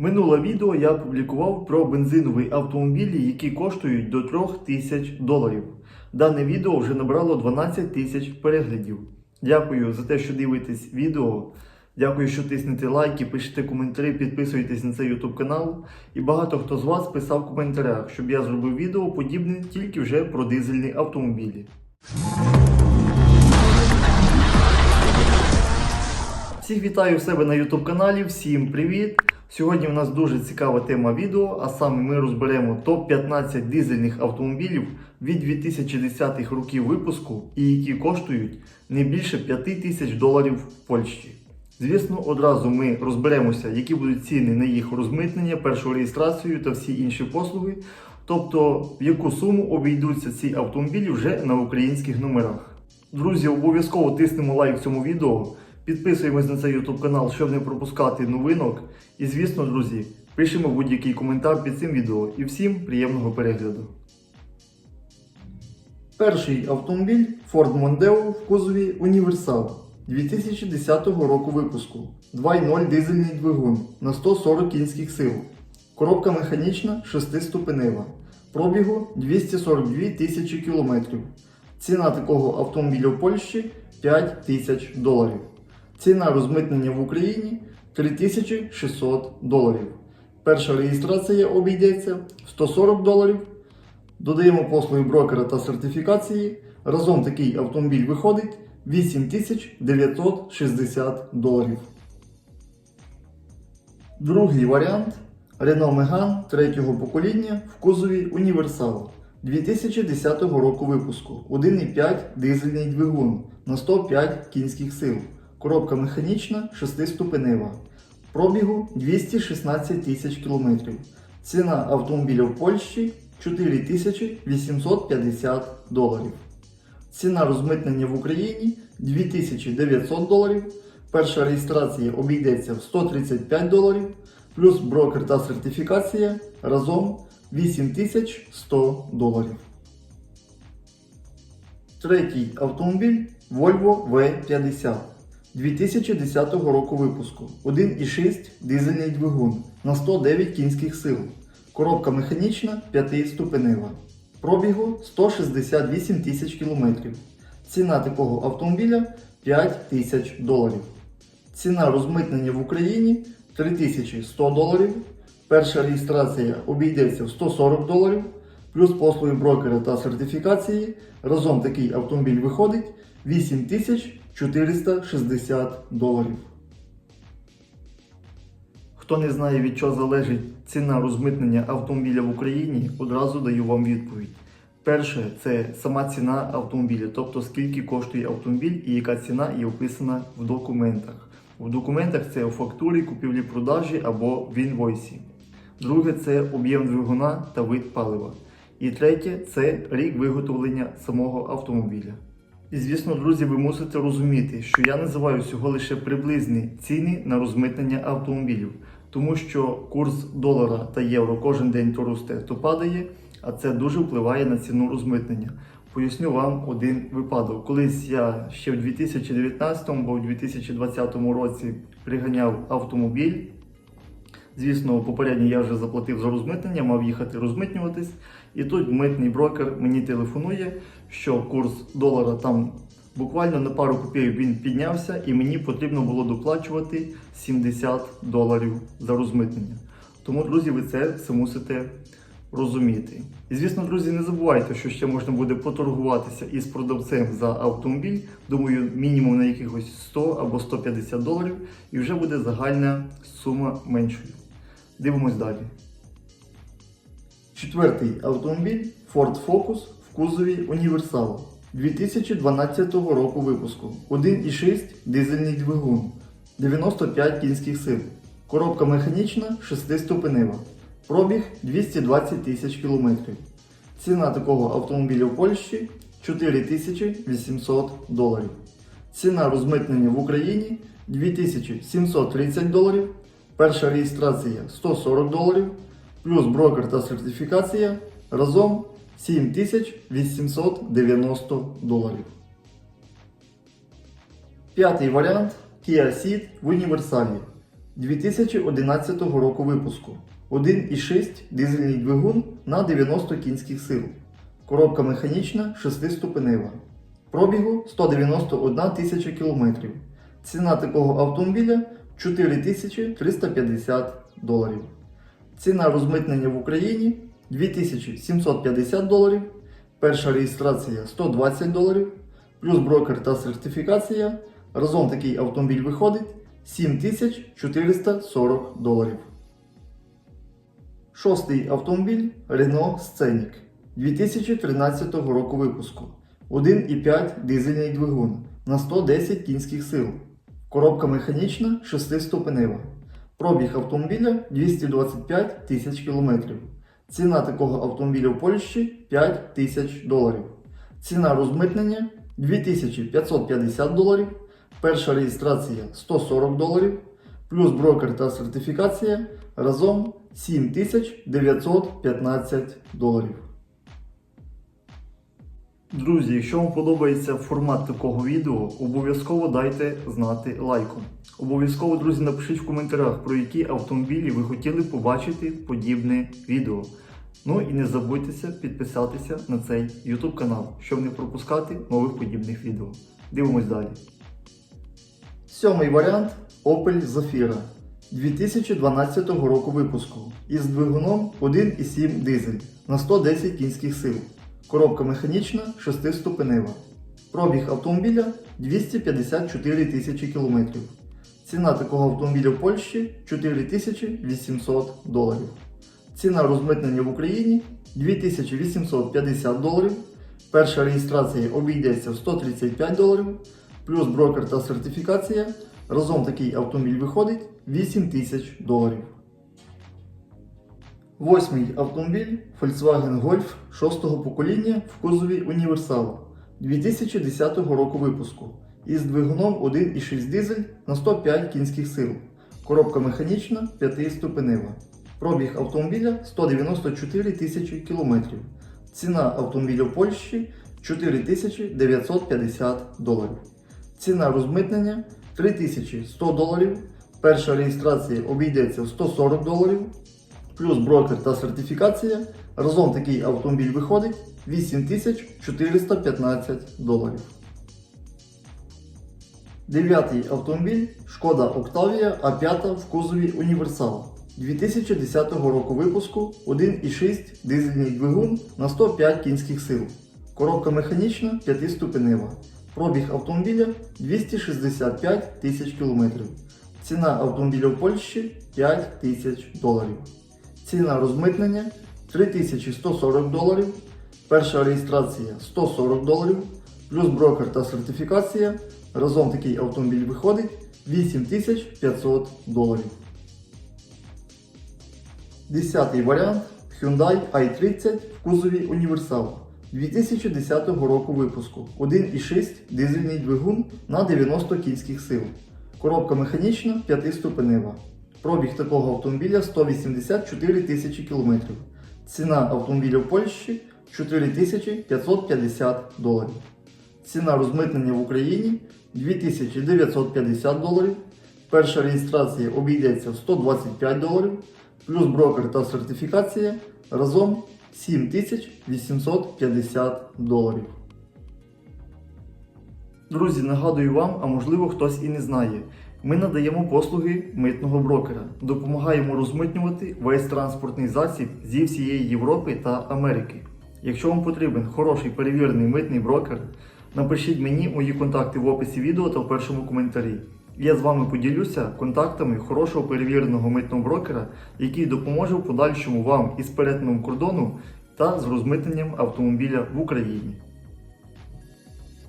Минуле відео я публікував про бензинові автомобілі, які коштують до 3 тисяч доларів. Дане відео вже набрало 12 тисяч переглядів. Дякую за те, що дивитесь відео. Дякую, що тиснете лайки, пишете коментарі, підписуєтесь на цей YouTube канал. І багато хто з вас писав в коментарях, щоб я зробив відео подібне тільки вже про дизельні автомобілі. Всіх вітаю в себе на YouTube каналі, всім привіт! Сьогодні у нас дуже цікава тема відео, а саме ми розберемо топ-15 дизельних автомобілів від 2010-х років випуску і які коштують не більше 5 тисяч доларів в Польщі. Звісно, одразу ми розберемося, які будуть ціни на їх розмитнення, першу реєстрацію та всі інші послуги, тобто в яку суму обійдуться ці автомобілі вже на українських номерах. Друзі, обов'язково тиснемо лайк цьому відео. Підписуємось на цей YouTube канал, щоб не пропускати новинок. І звісно, друзі, пишемо будь-який коментар під цим відео. І всім приємного перегляду. Перший автомобіль Ford Mondeo в кузові Універсал 2010 року випуску. 2.0 дизельний двигун на 140 кінських сил. Коробка механічна 6-ступенева. Пробігу 242 тисячі кілометрів. Ціна такого автомобіля в Польщі 5 тисяч доларів. Ціна розмитнення в Україні 3600 доларів. Перша реєстрація обійдеться 140 доларів. Додаємо послуги брокера та сертифікації. Разом такий автомобіль виходить 8960 доларів. Другий варіант Renault Megane третього покоління в кузові Універсал 2010 року випуску. 1,5 дизельний двигун на 105 кінських сил. Коробка механічна 6-ступенева. Пробігу 216 тисяч кілометрів. Ціна автомобіля в Польщі 4850 доларів. Ціна розмитнення в Україні 2900 доларів. Перша реєстрація обійдеться в 135 доларів, плюс брокер та сертифікація разом 8100 доларів. Третій автомобіль Volvo V50 2010 року випуску. 1,6 дизельний двигун на 109 кінських сил. Коробка механічна 5-ступенева. Пробігу 168 тисяч кілометрів. Ціна такого автомобіля 5 тисяч доларів. Ціна розмитнення в Україні 3100 доларів. Перша реєстрація обійдеться в 140 доларів, плюс послуги брокера та сертифікації. Разом такий автомобіль виходить 8460 доларів. Хто не знає від чого залежить ціна розмитнення автомобіля в Україні, одразу даю вам відповідь. Перше, це сама ціна автомобіля, тобто скільки коштує автомобіль і яка ціна є описана в документах. В документах це у фактурі, купівлі-продажі або в інвойсі. Друге це об'єм двигуна та вид палива. І третє це рік виготовлення самого автомобіля. І звісно, друзі, ви мусите розуміти, що я називаю всього лише приблизні ціни на розмитнення автомобілів, тому що курс долара та євро кожен день то росте, то падає, а це дуже впливає на ціну розмитнення. Поясню вам один випадок. Колись я ще в 2019 або в 2020 році приганяв автомобіль. Звісно, попередньо я вже заплатив за розмитнення, мав їхати розмитнюватись. І тут митний брокер мені телефонує, що курс долара там буквально на пару копійок він піднявся, і мені потрібно було доплачувати 70 доларів за розмитнення. Тому, друзі, ви це все мусите розуміти. І звісно, друзі, не забувайте, що ще можна буде поторгуватися із продавцем за автомобіль. Думаю, мінімум на якихось 100 або 150 доларів, і вже буде загальна сума меншою. Дивимось далі. Четвертий автомобіль Ford Focus кузові Універсал 2012 року випуску. 1,6 дизельний двигун, 95 кінських сил. Коробка механічна 6-ступенева. Пробіг 220 тисяч кілометрів. Ціна такого автомобіля в Польщі 4800 доларів. Ціна розмитнення в Україні 2730 доларів. Перша реєстрація 140 доларів, плюс брокер та сертифікація разом 7890 доларів. П'ятий варіант Kia Ceed в універсалі 2011 року випуску. 1,6 дизельний двигун на 90 кінських сил. Коробка механічна 6-ступенева. Пробігу 191 тисяча кілометрів. Ціна такого автомобіля 4350 доларів. Ціна розмитнення в Україні 2750 доларів. Перша реєстрація 120 доларів. Плюс брокер та сертифікація. Разом такий автомобіль виходить 7440 доларів. Шостий автомобіль Renault Scenic 2013 року випуску. 1,5 дизельний двигун на 110 кінських сил. Коробка механічна 6-ступенева. Пробіг автомобіля 225 тисяч кілометрів. Ціна такого автомобіля в Польщі 5 тисяч доларів. Ціна розмитнення 2550 доларів. Перша реєстрація 140 доларів. Плюс брокер та сертифікація разом 7915 доларів. Друзі, якщо вам подобається формат такого відео, обов'язково дайте знати лайком. Обов'язково, друзі, напишіть в коментарях, про які автомобілі ви хотіли побачити подібне відео. Ну і не забудьтеся підписатися на цей YouTube канал, щоб не пропускати нових подібних відео. Дивимось далі. Сьомий варіант Opel Zafira 2012 року випуску із двигуном 1,7 дизель на 110 кінських сил. Коробка механічна 6-ступенева. Пробіг автомобіля 254 тисячі кілометрів. Ціна такого автомобіля в Польщі 4800 доларів. Ціна розмитнення в Україні 2850 доларів. Перша реєстрація обійдеться в 135 доларів, плюс брокер та сертифікація. Разом такий автомобіль виходить 8000 доларів. Восьмий автомобіль Volkswagen Golf 6 покоління в кузові Універсал 2010 року випуску із двигуном 1,6 дизель на 105 кінських сил. Коробка механічна 5-ступенева. Пробіг автомобіля 194 тисячі кілометрів. Ціна автомобіля в Польщі 4950 доларів. Ціна розмитнення 3100 доларів. Перша реєстрація обійдеться в 140 доларів. Плюс брокер та сертифікація. Разом такий автомобіль виходить 8415 доларів. Дев'ятий автомобіль Шкода Octavia А5 в кузові Універсал 2010 року випуску 1,6 дизельний двигун на 105 кінських сил. Коробка механічна 5-ступенева. Пробіг автомобіля 265 тисяч кілометрів. Ціна автомобіля в Польщі 5 тисяч доларів. Ціна розмитнення 3140 доларів. Перша реєстрація 140 доларів. Плюс брокер та сертифікація. Разом такий автомобіль виходить 8500 доларів. Десятий варіант Hyundai i30 в кузові Універсал 2010 року випуску. 1,6 дизельний двигун на 90 кінських сил. Коробка механічна 5-ступенева. Пробіг такого автомобіля 184 тисячі кілометрів. Ціна автомобіля в Польщі 4550 доларів. Ціна розмитнення в Україні 2950 доларів. Перша реєстрація обійдеться в 125 доларів. Плюс брокер та сертифікація разом 7850 доларів. Друзі, нагадую вам, а можливо хтось і не знає. Ми надаємо послуги митного брокера, допомагаємо розмитнювати весь транспортний засіб зі всієї Європи та Америки. Якщо вам потрібен хороший перевірений митний брокер, напишіть мені мої контакти в описі відео та в першому коментарі. Я з вами поділюся контактами хорошого перевіреного митного брокера, який допоможе в подальшому вам із перетином кордону та з розмитненням автомобіля в Україні.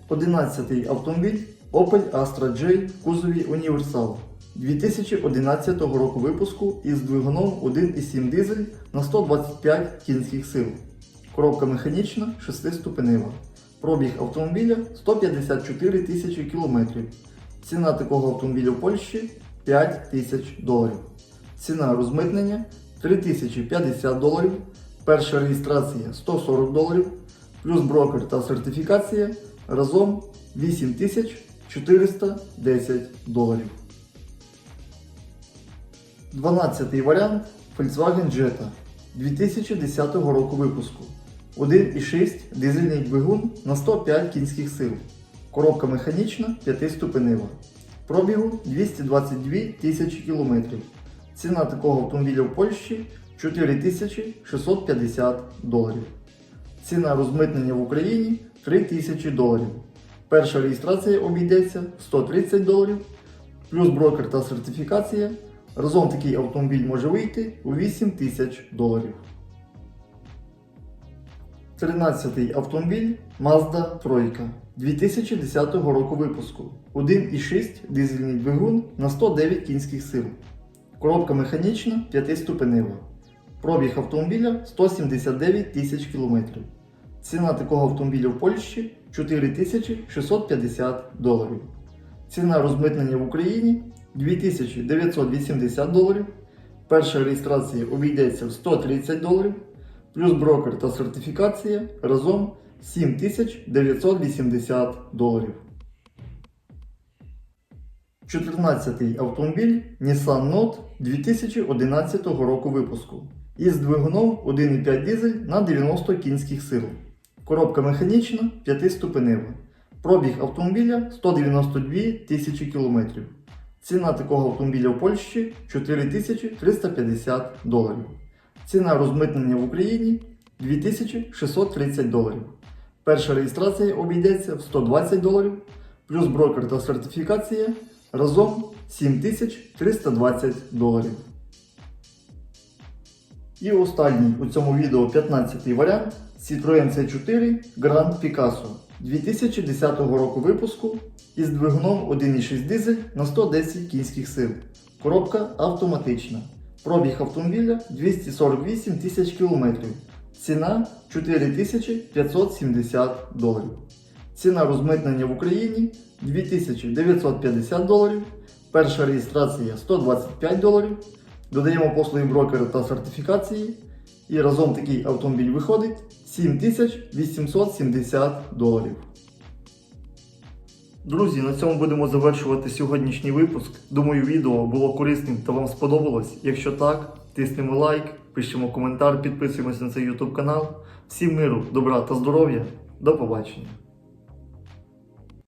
11 автомобіль Opel Astra J в кузові Універсал 2011 року випуску із двигуном 1,7 дизель на 125 кінських сил. Коробка механічна 6-ступенева. Пробіг автомобіля 154 тисячі кілометрів. Ціна такого автомобіля в Польщі 5 тисяч доларів. Ціна розмитнення 3050 доларів. Перша реєстрація 140 доларів. Плюс брокер та сертифікація разом 8410 доларів. 12 варіант Volkswagen Jetta 2010 року випуску. 1,6 дизельний двигун на 105 кінських сил. Коробка механічна 5-ступенева. Пробігу 222 тисячі кілометрів. Ціна такого автомобіля в Польщі 4650 доларів. Ціна розмитнення в Україні 3000 доларів. Перша реєстрація обійдеться 130 доларів, плюс брокер та сертифікація. Разом такий автомобіль може вийти у 8 тисяч доларів. 13-й автомобіль Mazda 3 2010 року випуску. 1,6 дизельний двигун на 109 кінських сил. Коробка механічна 5-ступенева. Пробіг автомобіля 179 тисяч кілометрів. Ціна такого автомобіля в Польщі 4650 доларів. Ціна розмитнення в Україні 2980 доларів. Перша реєстрація обійдеться в 130 доларів, плюс брокер та сертифікація разом 7980 доларів. 14-й автомобіль Nissan Note 2011 року випуску із двигуном 1,5 дизель на 90 кінських сил. Коробка механічна 5-ступенева. Пробіг автомобіля 192 тисячі кілометрів. Ціна такого автомобіля в Польщі 4350 доларів. Ціна розмитнення в Україні 2630 доларів. Перша реєстрація обійдеться в 120 доларів, плюс брокер та сертифікація разом 7320 доларів. І останній у цьому відео 15-й варіант Citroen C4 Grand Picasso 2010 року випуску із двигуном 1,6 дизель на 110 кінських сил. Коробка автоматична. Пробіг автомобіля 248 тисяч кілометрів. Ціна 4570 доларів. Ціна розмитнення в Україні 2950 доларів. Перша реєстрація 125 доларів. Додаємо послуги брокера та сертифікації. І разом такий автомобіль виходить 7870 доларів. Друзі, на цьому будемо завершувати сьогоднішній випуск. Думаю, відео було корисним та вам сподобалось. Якщо так, тиснемо лайк, пишемо коментар, підписуємося на цей YouTube канал. Всім миру, добра та здоров'я. До побачення!